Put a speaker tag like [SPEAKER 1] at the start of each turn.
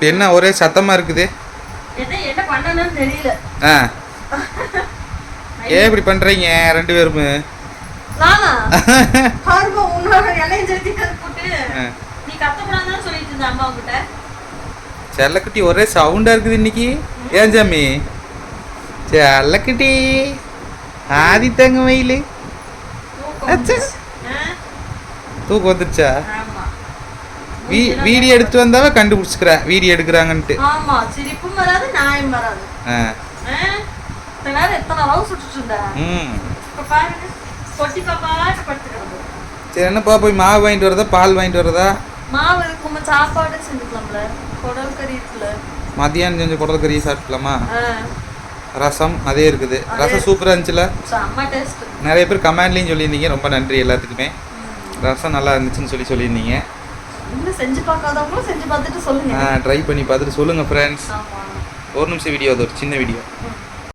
[SPEAKER 1] என்ன ஒரே சத்தமா இருக்குது? ஆ. ஏன் இப்படி பண்றீங்க ரெண்டு பேருமே? செல்லக்குட்டி ஒரே சவுண்டா இருக்குது இன்னைக்கு. ஏன் சாமி? செல்லக்குட்டி ஆதித்தங்க மயில்.
[SPEAKER 2] தூக்கம்
[SPEAKER 1] வந்துருச்சா. வீடியோ எடுத்து வந்தாவே கண்டுபிடிச்சிக்கிறேன் வீடியோ எடுக்கிறாங்கன்ட்டு.
[SPEAKER 2] ஆமா சிரிப்பும் வராது நியாயம் வராது? இத்தனை நேரம் எத்தனை ரவு சுட்டுட்டு இருந்த?
[SPEAKER 1] ம்.
[SPEAKER 2] இப்ப பாருங்க கொட்டி பாப்பாட்டு படுத்துக்கிறது
[SPEAKER 1] சரி என்னப்பா போய் மாவு வாங்கிட்டு வரதா பால் வாங்கிட்டு வரதா?
[SPEAKER 2] மாவு இருக்குமா சாப்பாடு செஞ்சுக்கலாம்ல குடல் கறி இருக்குல்ல.
[SPEAKER 1] மதியானம் செஞ்ச குடல் கறி சாப்பிட்டலாமா
[SPEAKER 2] ஆ,
[SPEAKER 1] ரசம் அதே இருக்குது. ரசம் சூப்பராக இருந்துச்சுல? நிறைய பேர் கமெண்ட்லேயும் சொல்லியிருந்தீங்க ரொம்ப நன்றி எல்லாத்துக்குமே. ரசம் நல்லா இருந்துச்சுன்னு சொல்லி சொல்லியிருந்தீங்க.
[SPEAKER 2] இன்னும் செஞ்சு பார்க்காதவங்களும் செஞ்சு பார்த்துட்டு சொல்லுங்க.
[SPEAKER 1] ட்ரை பண்ணி பார்த்துட்டு சொல்லுங்கள் ஃப்ரெண்ட்ஸ் ஒரு நிமிஷம் வீடியோ அது ஒரு சின்ன வீடியோ.